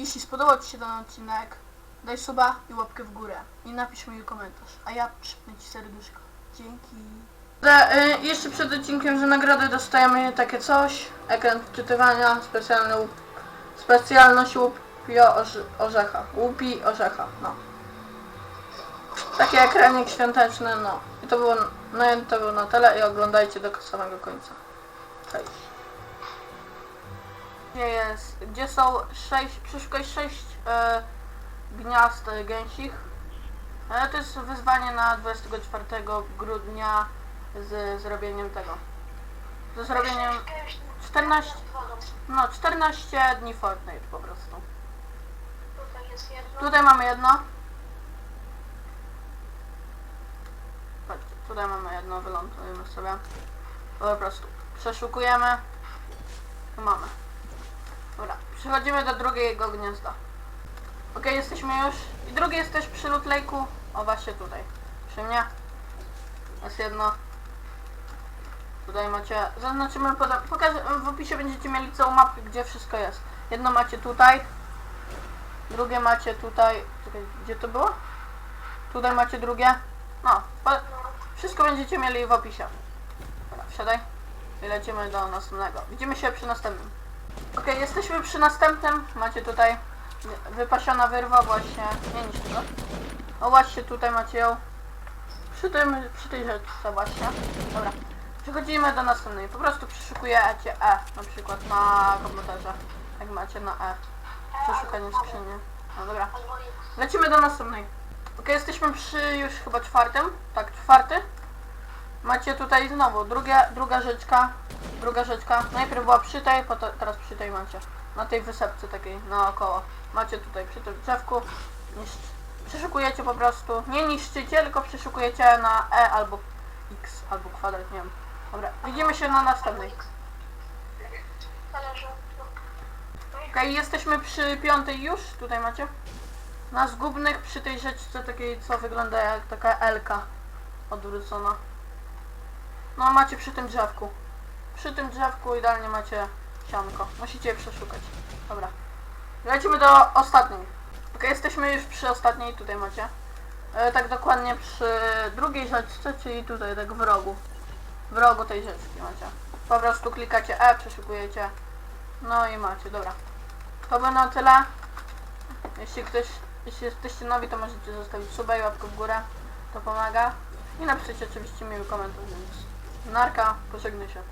jeśli spodobał Ci się ten odcinek, daj suba i łapkę w górę. I napisz mi komentarz, a ja przypnę Ci serduszko. Dzięki. y, jeszcze przed odcinkiem, że nagrody dostajemy takie coś. Ekran wczytywania, specjalny łup, specjalność łupio orze, orzecha. Łupi orzecha, no. Taki ekranik świąteczny, no. I to było, no i to było na tyle i oglądajcie do samego końca. Cześć. Gdzie jest, gdzie są sześć, przeszukaj sześć e, gniazd e, gęsich. E, to jest wyzwanie na 24 grudnia z zrobieniem tego. Ze zrobieniem 14, no 14 dni Fortnite po prostu. Tutaj mamy jedno. Tutaj mamy jedno, wylądujemy sobie. Po prostu przeszukujemy. Tu mamy. Dobra, przechodzimy do drugiego gniazda. Ok, jesteśmy już. I drugie jest też przy Lake'u. O, właśnie tutaj. Przy mnie. Jest jedno. Tutaj macie, zaznaczymy, poda- pokażę, w opisie będziecie mieli całą mapkę, gdzie wszystko jest. Jedno macie tutaj, drugie macie tutaj, czekaj, gdzie to było? Tutaj macie drugie. No, wszystko będziecie mieli w opisie. Dobra, wsiadaj i lecimy do następnego. Widzimy się przy następnym. Ok, jesteśmy przy następnym. Macie tutaj wypasiona wyrwa właśnie. Nie niż tego. O właśnie tutaj macie ją. Przy tym, przy tej rzeczce właśnie. Dobra. Przechodzimy do następnej. Po prostu przeszukujecie E na przykład na komputerze. Jak macie na E. Przeszukanie skrzyni. No dobra. Lecimy do następnej. Ok, jesteśmy przy już chyba czwartym. Tak, czwarty. Macie tutaj znowu drugie, druga rzeczka. Druga rzeczka. Najpierw była przy tej, potem teraz przy tej macie. Na tej wysepce takiej naokoło. Macie tutaj przy tym drzewku. Niszcz... Przeszukujecie po prostu. Nie niszczycie, tylko przeszukujecie na E albo X albo kwadrat, nie wiem. Dobra, widzimy się na następnej. Zależy. Okej, jesteśmy przy piątej już. Tutaj macie. Na zgubnych przy tej rzeczce takiej, co wygląda jak taka Elka odwrócona. No macie przy tym drzewku. Przy tym drzewku idealnie macie sianko. Musicie je przeszukać. Dobra. Lecimy do ostatniej. Ok, jesteśmy już przy ostatniej, tutaj macie. E, tak dokładnie przy drugiej rzeczce, czyli tutaj, tak w rogu. W rogu tej rzeczki macie. Po prostu klikacie E, przeszukujecie. No i macie, dobra. To by na tyle. Jeśli ktoś, jeśli jesteście nowi, to możecie zostawić suba i łapkę w górę. To pomaga. I napiszcie oczywiście miły komentarz, więc narka, pożegnaj się.